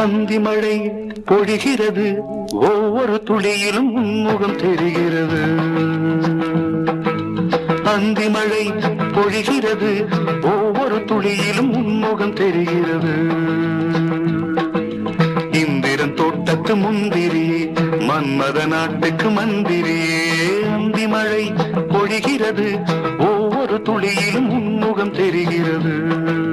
அந்தி மழை பொழிகிறது. ஒவ்வொரு துளியிலும் முகம் தெரிகிறது. அந்தி மழை பொழிகிறது. ஒவ்வொரு துளியிலும் உன்முகம் தெரிகிறது. இந்திரன் தோட்டத்து முந்திரியே மன்மத நாட்டுக்கு மந்திரியே அந்தி மழை பொழிகிறது. ஒவ்வொரு துளியிலும் உன்முகம் தெரிகிறது.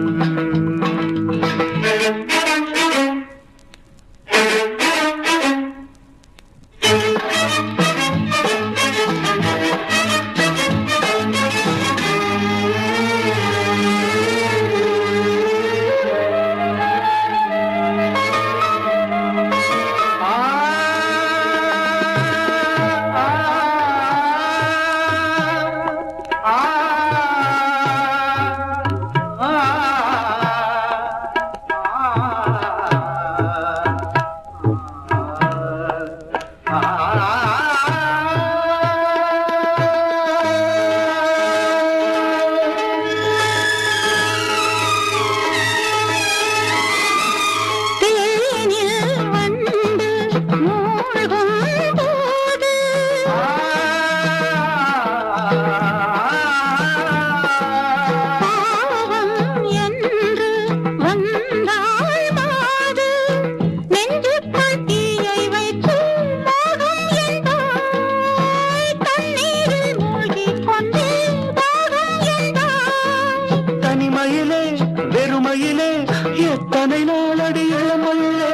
எத்தனை நாளடி இளமையிலே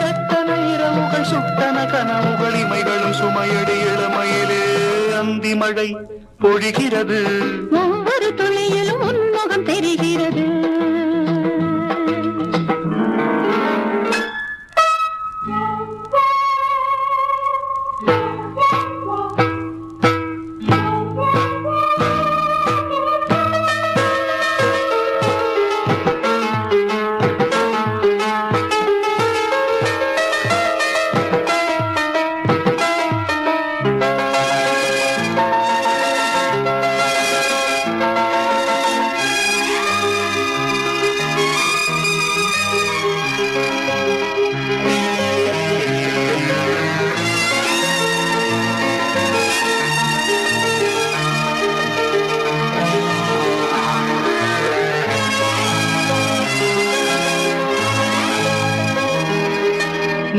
கத்தனை இரவுகள் சுட்டன கனவுகள் இமைகளும் சுமையடி இளமையிலே அந்தி மழை பொழிகிறது. ஒவ்வொரு துளியிலும் உன்முகம் தெரிகிறது.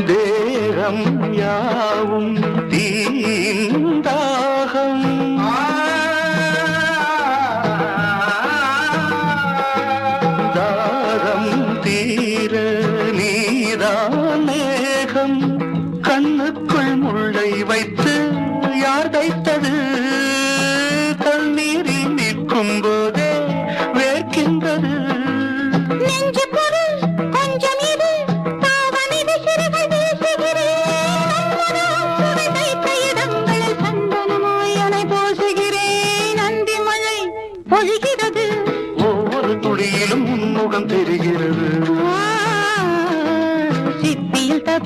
தேகம் யாவும் தீந்தாகம் தாகம் தீர நீதானேகம் கண்ணுக்குள் முள்ளை வைத்து யார் தைத்தது? தண்ணீரில் நிற்கும் போதே வேர்க்கின்றது. நெஞ்சு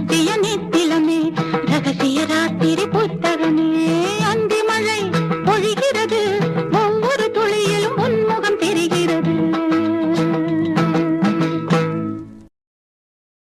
துளியிலும்